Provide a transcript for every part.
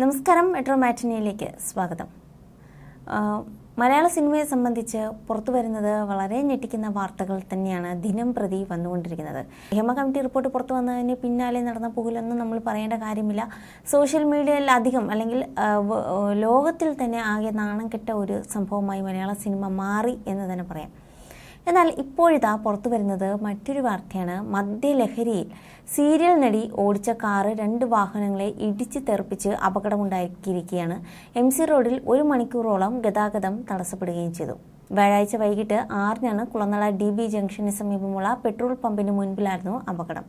നമസ്കാരം മെട്രോ മാറ്റിനിയിലേക്ക് സ്വാഗതം. മലയാള സിനിമയെ സംബന്ധിച്ച് പുറത്തു വരുന്നത് വളരെ ഞെട്ടിക്കുന്ന വാർത്തകൾ തന്നെയാണ് ദിനം പ്രതി വന്നുകൊണ്ടിരിക്കുന്നത്. ഹേമ കമ്മിറ്റി റിപ്പോർട്ട് പുറത്തു വന്നതിന് പിന്നാലെ നടന്ന പുകലൊന്നും നമ്മൾ പറയേണ്ട കാര്യമില്ല. സോഷ്യൽ മീഡിയയിൽ അധികം അല്ലെങ്കിൽ ലോകത്തിൽ തന്നെ ആകെ നാണം കെട്ട ഒരു സംഭവമായി മലയാള സിനിമ മാറി എന്ന് തന്നെ പറയാം. എന്നാൽ ഇപ്പോഴിതാ പുറത്തു വരുന്നത് മറ്റൊരു വാർത്തയാണ്. മദ്യലഹരിയിൽ സീരിയൽ നടി ഓടിച്ച കാറ് രണ്ട് വാഹനങ്ങളെ ഇടിച്ച് തെറിപ്പിച്ച് അപകടമുണ്ടാക്കിയിരിക്കുകയാണ്. എം സി റോഡിൽ ഒരു മണിക്കൂറോളം ഗതാഗതം തടസ്സപ്പെടുകയും ചെയ്തു. വ്യാഴാഴ്ച വൈകിട്ട് ആറിനാണ് കുളനട ഡി ബി ജംഗ്ഷന് സമീപമുള്ള പെട്രോൾ പമ്പിന് മുൻപിലായിരുന്നു അപകടം.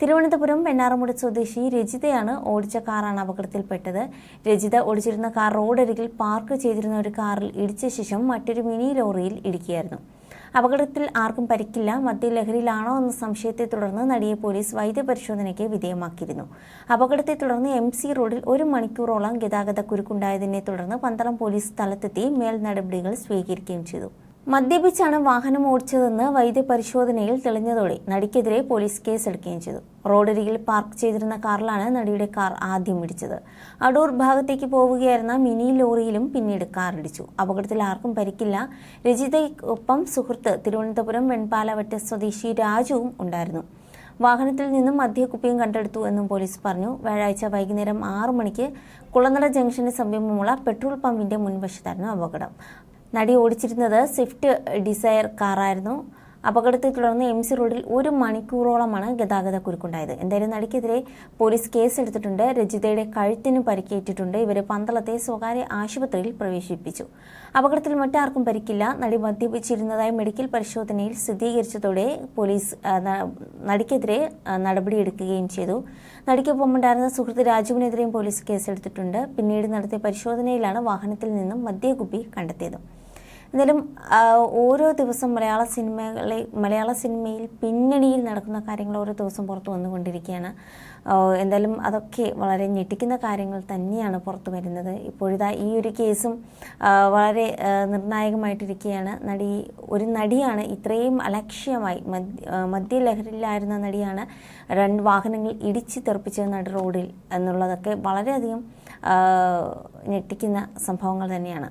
തിരുവനന്തപുരം വെണ്ണാറമുട സ്വദേശി രജിതയാണ് ഓടിച്ച കാറാണ് അപകടത്തിൽപ്പെട്ടത്. രജിത ഓടിച്ചിരുന്ന കാർ റോഡരികിൽ പാർക്ക് ചെയ്തിരുന്ന ഒരു കാറിൽ ഇടിച്ച ശേഷം മറ്റൊരു മിനി ലോറിയിൽ ഇടിക്കുകയായിരുന്നു. അപകടത്തിൽ ആർക്കും പരിക്കില്ല മദ്യലഹരിയിലാണോ എന്ന സംശയത്തെ തുടർന്ന് നടിയെ പോലീസ് വൈദ്യപരിശോധനയ്ക്ക് വിധേയമാക്കിയിരുന്നു. അപകടത്തെ തുടർന്ന് എം സി റോഡിൽ ഒരു മണിക്കൂറോളം ഗതാഗത കുരുക്കുണ്ടായതിനെ തുടർന്ന് പന്തളം പോലീസ് സ്ഥലത്തെത്തി മേൽ നടപടികൾ സ്വീകരിക്കുകയും ചെയ്തു. മദ്യപിച്ചാണ് വാഹനം ഓടിച്ചതെന്ന് വൈദ്യപരിശോധനയിൽ തെളിഞ്ഞതോടെ നടിക്കെതിരെ പോലീസ് കേസെടുക്കുകയും ചെയ്തു. റോഡരികിൽ പാർക്ക് ചെയ്തിരുന്ന കാറിലാണ് നടിയുടെ കാർ ആദ്യം ഇടിച്ചത്. അടൂർ ഭാഗത്തേക്ക് പോവുകയായിരുന്ന മിനി ലോറിയിലും പിന്നീട് കാർ ഇടിച്ചു. അപകടത്തിൽ ആർക്കും പരിക്കില്ല. രജിതയ്ക്കൊപ്പം സുഹൃത്ത് തിരുവനന്തപുരം വെൺപാലവറ്റ സ്വദേശി രാജുവും ഉണ്ടായിരുന്നു. വാഹനത്തിൽ നിന്നും മദ്യക്കുപ്പിയും കണ്ടെടുത്തു എന്നും പോലീസ് പറഞ്ഞു. വ്യാഴാഴ്ച വൈകുന്നേരം ആറു മണിക്ക് കുളനട ജംഗ്ഷന് സമീപമുള്ള പെട്രോൾ പമ്പിന്റെ മുൻവശത്തായിരുന്നു അപകടം. നടി ഓടിച്ചിരുന്നത് സ്വിഫ്റ്റ് ഡിസയർ കാറായിരുന്നു അപകടത്തെ തുടർന്ന് എം സി റോഡിൽ ഒരു മണിക്കൂറോളമാണ് ഗതാഗത കുരുക്കുണ്ടായത്. എന്തായാലും നടിക്കെതിരെ പോലീസ് കേസ് എടുത്തിട്ടുണ്ട് രജിതയുടെ കഴുത്തിന് പരിക്കേറ്റിട്ടുണ്ട്. ഇവരെ പന്തളത്തെ സ്വകാര്യ ആശുപത്രിയിൽ പ്രവേശിപ്പിച്ചു. അപകടത്തിൽ മറ്റാർക്കും പരിക്കില്ല. നടി മദ്യപിച്ചിരുന്നതായി മെഡിക്കൽ പരിശോധനയിൽ സ്ഥിരീകരിച്ചതോടെ പോലീസ് നടിക്കെതിരെ നടപടിയെടുക്കുകയും ചെയ്തു. നടിക്കൊപ്പം ഉണ്ടായിരുന്ന സുഹൃത്ത് രാജുവിനെതിരെയും പോലീസ് കേസെടുത്തിട്ടുണ്ട്. പിന്നീട് നടത്തിയ പരിശോധനയിലാണ് വാഹനത്തിൽ നിന്നും മദ്യകുപ്പി കണ്ടെത്തിയത്. എന്നാലും ഓരോ ദിവസം മലയാള സിനിമകളെ മലയാള സിനിമയിൽ പിന്നണിയിൽ നടക്കുന്ന കാര്യങ്ങൾ ഓരോ ദിവസം പുറത്തു വന്നുകൊണ്ടിരിക്കുകയാണ്. എന്തായാലും അതൊക്കെ വളരെ ഞെട്ടിക്കുന്ന കാര്യങ്ങൾ തന്നെയാണ് പുറത്തു വരുന്നത്. ഇപ്പോഴിതാ ഈ ഒരു കേസും വളരെ നിർണായകമായിട്ടിരിക്കുകയാണ്. നടി ഒരു നടിയാണ് ഇത്രയും അലക്ഷ്യമായി മദ്യലഹരിയിലായിരുന്ന നടിയാണ് രണ്ട് വാഹനങ്ങൾ ഇടിച്ച് തെറിപ്പിച്ചത് നട റോഡിൽ എന്നുള്ളതൊക്കെ വളരെയധികം ഞെട്ടിക്കുന്ന സംഭവങ്ങൾ തന്നെയാണ്.